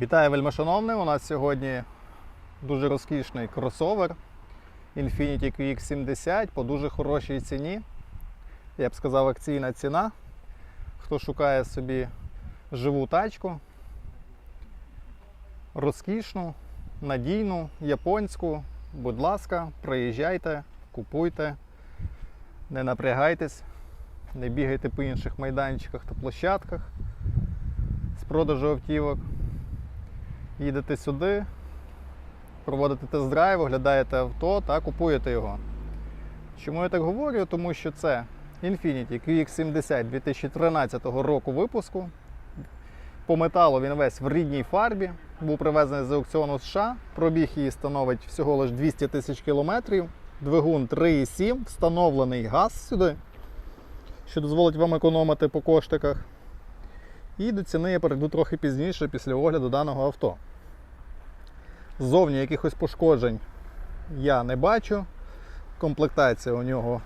Вітаю вельмишановний! У нас сьогодні дуже розкішний кросовер Infiniti QX70 по дуже хорошій ціні. Я б сказав, акційна ціна. Хто шукає собі живу тачку, розкішну, надійну, японську, будь ласка, приїжджайте, купуйте, не напрягайтесь, не бігайте по інших майданчиках та площадках з продажу автівок їдете сюди, проводите тест-драйв, оглядаєте авто та купуєте його. Чому я так говорю? Тому що це Infiniti QX70 2013 року випуску. По металу він весь в рідній фарбі, був привезений з аукціону США. Пробіг її становить всього лише 200 тисяч кілометрів. Двигун 3,7, встановлений газ сюди, що дозволить вам економити по коштиках. І до ціни я перейду трохи пізніше після огляду даного авто. Ззовні якихось пошкоджень я не бачу. Комплектація у нього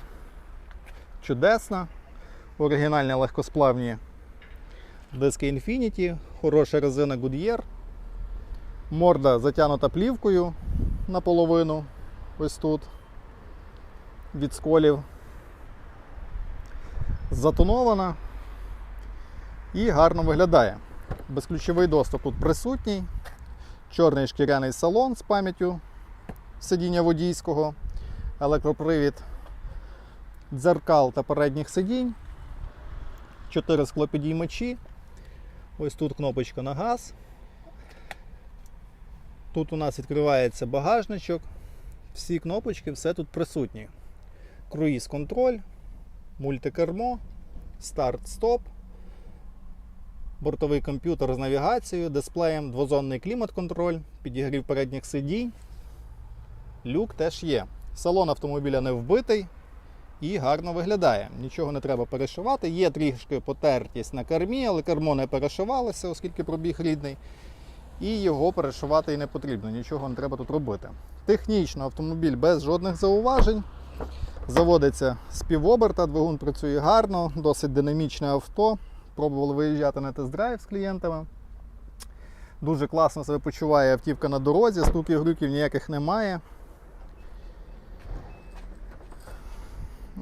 чудесна. Оригінальні легкосплавні диски Infiniti, хороша резина Goodyear. Морда затягнута плівкою наполовину. Ось тут. Від сколів. Затонована і гарно виглядає. Безключовий доступ тут присутній. Чорний шкіряний салон з пам'яттю сидіння водійського, електропривід дзеркал та передніх сидінь, 4 склопідіймачі. Ось тут кнопочка на газ. Тут у нас відкривається багажничок. Всі кнопочки, все тут присутні. Круїз контроль, мультикермо, старт-стоп бортовий комп'ютер з навігацією, дисплеєм, двозонний клімат-контроль, підігрів передніх сидінь. Люк теж є. Салон автомобіля не вбитий і гарно виглядає. Нічого не треба перешивати. Є трішки потертість на кермі, але кермо не перешивалося, оскільки пробіг рідний. І його перешивати і не потрібно, нічого не треба тут робити. Технічно автомобіль без жодних зауважень. Заводиться з півоберта, двигун працює гарно, досить динамічне авто пробували виїжджати на тест-драйв з клієнтами. Дуже класно себе почуває автівка на дорозі, стуків глюків ніяких немає.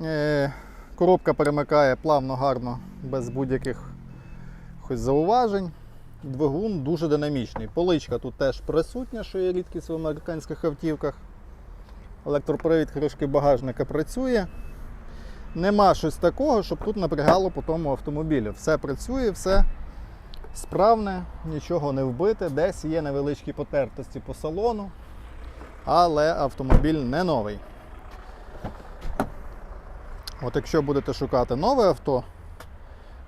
Е, Коробка перемикає плавно, гарно, без будь-яких зауважень. Двигун дуже динамічний. Поличка тут теж присутня, що є рідкість в американських автівках. Електропривід кришки багажника працює. Нема щось такого, щоб тут напрягало по тому автомобілю. Все працює, все справне, нічого не вбите, десь є невеличкі потертості по салону, але автомобіль не новий. От якщо будете шукати нове авто,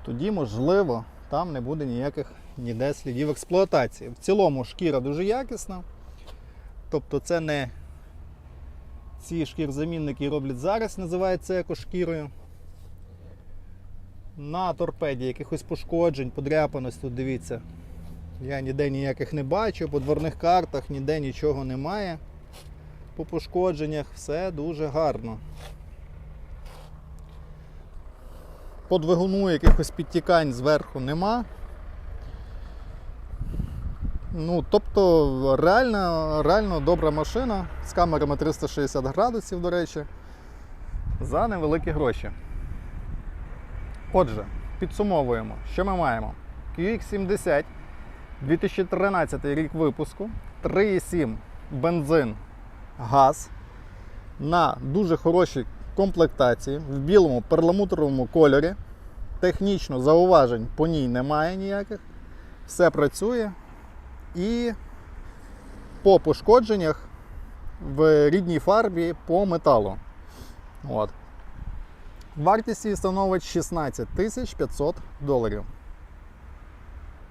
тоді, можливо, там не буде ніяких ніде слідів експлуатації. В цілому шкіра дуже якісна. Тобто це не ці шкірзамінники роблять зараз, називається екошкірою. На торпеді якихось пошкоджень, подряпаності, тут дивіться. Я ніде ніяких не бачу, по дворних картах ніде нічого немає. По пошкодженнях все дуже гарно. По двигуну якихось підтікань зверху нема. Ну, тобто реально, реально добра машина з камерами 360 градусів, до речі, за невеликі гроші. Отже, підсумовуємо, що ми маємо. QX70 2013 рік випуску, 3,7 бензин, газ на дуже хорошій комплектації в білому перламутровому кольорі. Технічно зауважень по ній немає ніяких. Все працює. І по пошкодженнях в рідній фарбі по металу. От. Вартість її становить 16 тисяч 500 доларів.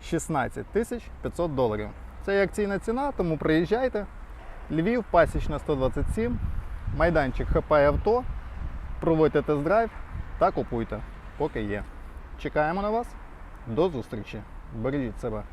16 тисяч 500 доларів. Це є акційна ціна, тому приїжджайте. Львів, пасічна 127, майданчик ХП авто. Проводьте тест-драйв та купуйте, поки є. Чекаємо на вас. До зустрічі. Бережіть себе.